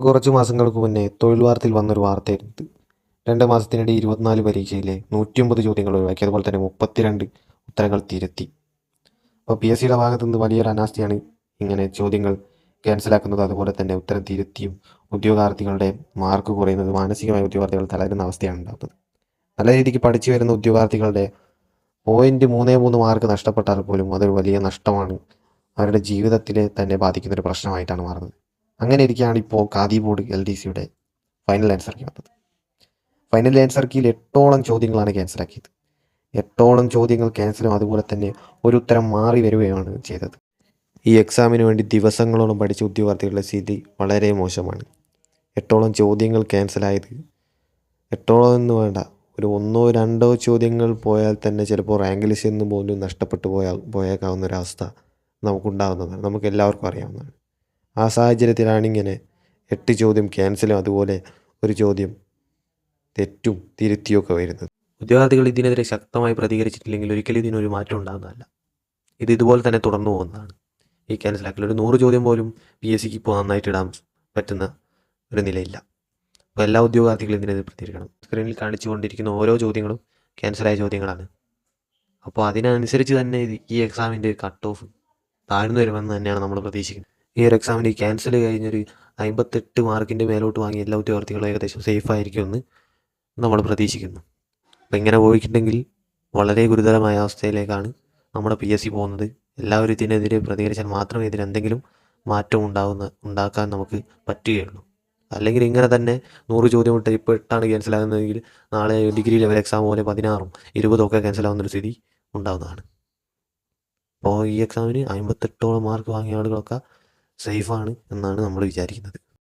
കുറച്ച് മാസങ്ങൾക്ക് മുന്നേ തൊഴിൽ വാർത്തയിൽ വന്നൊരു വാർത്തയായിരുന്നു ഇത്. രണ്ട് മാസത്തിനിടെ ഇരുപത്തിനാല് പരീക്ഷയിലെ നൂറ്റിയൊമ്പത് ചോദ്യങ്ങൾ ഒഴിവാക്കി. അതുപോലെ തന്നെ മുപ്പത്തിരണ്ട് ഉത്തരങ്ങൾ തിരുത്തി. അപ്പോൾ പി എസ് സിയുടെ ഭാഗത്തു നിന്ന് വലിയൊരു അനാസ്ഥയാണ് ഇങ്ങനെ ചോദ്യങ്ങൾ ക്യാൻസലാക്കുന്നത്. അതുപോലെ തന്നെ ഉത്തരം തിരുത്തിയും ഉദ്യോഗാർത്ഥികളുടെ മാർക്ക് കുറയുന്നത് മാനസികമായ ഉദ്യോഗാർത്ഥികൾ തളരുന്ന അവസ്ഥയാണ് ഉണ്ടാകുന്നത്. നല്ല രീതിക്ക് പഠിച്ചു വരുന്ന ഉദ്യോഗാർത്ഥികളുടെ പോയിന്റ് മൂന്നേ മൂന്ന് മാർക്ക് നഷ്ടപ്പെട്ടാൽ പോലും അതൊരു വലിയ നഷ്ടമാണ്. അവരുടെ ജീവിതത്തിലെ തന്നെ ബാധിക്കുന്ന ഒരു പ്രശ്നമായിട്ടാണ് മാറുന്നത്. അങ്ങനെ ഇരിക്കുകയാണ് ഇപ്പോൾ ഖാദി ബോർഡ് എൽ ഡി സിയുടെ ഫൈനൽ ആൻസർ കീ വന്നത്. ഫൈനൽ ആൻസർ കീയിൽ എട്ടോളം ചോദ്യങ്ങളാണ് ക്യാൻസലാക്കിയത് എട്ടോളം ചോദ്യങ്ങൾ ക്യാൻസലും അതുപോലെ തന്നെ ഒരു ഉത്തരം മാറി വരികയാണ് ചെയ്തത്. ഈ എക്സാമിന് വേണ്ടി ദിവസങ്ങളോളം പഠിച്ച ഉദ്യോഗാർത്ഥികളുടെ സ്ഥിതി വളരെ മോശമാണ്. എട്ടോളം ചോദ്യങ്ങൾ ക്യാൻസലായത് എട്ടോളം എന്ന് വേണ്ട. ഒരു ഒന്നോ രണ്ടോ ചോദ്യങ്ങൾ പോയാൽ തന്നെ ചിലപ്പോൾ റാങ്ക് ലിസ്റ്റ് നിന്ന് പോലും നഷ്ടപ്പെട്ടു പോയാൽ പോയേക്കാവുന്ന ഒരവസ്ഥ നമുക്കുണ്ടാകുന്നതാണ് നമുക്ക് എല്ലാവർക്കും അറിയാവുന്നതാണ്. ആ സാഹചര്യത്തിലാണ് ഇങ്ങനെ എട്ട് ചോദ്യം ക്യാൻസലും അതുപോലെ ഒരു ചോദ്യം തെറ്റും തിരുത്തിയൊക്കെ വരുന്നത്. ഉദ്യോഗാർത്ഥികൾ ഇതിനെതിരെ ശക്തമായി പ്രതികരിച്ചിട്ടില്ലെങ്കിൽ ഒരിക്കലും ഇതിനൊരു മാറ്റം ഉണ്ടാകുന്നതല്ല. ഇത് ഇതുപോലെ തന്നെ തുടർന്നു പോകുന്നതാണ്. ഈ ക്യാൻസലാക്കൽ. ഒരു നൂറ് ചോദ്യം പോലും പി എസ് സിക്ക് ഇപ്പോൾ നന്നായിട്ട് ഇടാൻ പറ്റുന്ന ഒരു നിലയില്ല. അപ്പോൾ എല്ലാ ഉദ്യോഗാർത്ഥികളും ഇതിനെതിരെ പ്രതികരിക്കണം. സ്ക്രീനിൽ കാണിച്ചുകൊണ്ടിരിക്കുന്ന ഓരോ ചോദ്യങ്ങളും ക്യാൻസലായ ചോദ്യങ്ങളാണ്. അപ്പോൾ അതിനനുസരിച്ച് തന്നെ ഈ എക്സാമിന്റെ കട്ട് ഓഫ് താഴ്ന്നു വരുമെന്ന് തന്നെയാണ് നമ്മൾ പ്രതീക്ഷിക്കുന്നത്. ഈ ഒരു എക്സാമിന് ക്യാൻസൽ കഴിഞ്ഞൊരു അമ്പത്തെട്ട് മാർക്കിന്റെ മേലോട്ട് വാങ്ങിയ എല്ലാ ഉദ്യോഗാർത്ഥികളും ഏകദേശം സേഫ് ആയിരിക്കുമെന്ന് നമ്മൾ പ്രതീക്ഷിക്കുന്നു. അപ്പം ഇങ്ങനെ പോയിട്ടുണ്ടെങ്കിൽ വളരെ ഗുരുതരമായ അവസ്ഥയിലേക്കാണ് നമ്മുടെ പി എസ് സി പോകുന്നത്. എല്ലാവരും ഇതിനെതിരെ പ്രതികരിച്ചാൽ മാത്രമേ ഇതിനെന്തെങ്കിലും മാറ്റം ഉണ്ടാകുന്ന ഉണ്ടാക്കാൻ നമുക്ക് പറ്റുകയുള്ളൂ. അല്ലെങ്കിൽ ഇങ്ങനെ തന്നെ നൂറ് ചോദ്യം ഇട്ട് ഇപ്പോൾ എട്ടാണ് ക്യാൻസലാകുന്നതെങ്കിൽ നാളെ ഡിഗ്രി ലെവൽ എക്സാം പോലെ പതിനാറും ഇരുപതും ഒക്കെ ക്യാൻസലാകുന്നൊരു സ്ഥിതി ഉണ്ടാകുന്നതാണ് അപ്പോൾ ഈ എക്സാമിന് അമ്പത്തെട്ടോളം മാർക്ക് വാങ്ങിയ ആളുകളൊക്കെ സേഫാണ് എന്നാണ് നമ്മൾ വിചാരിക്കുന്നത്.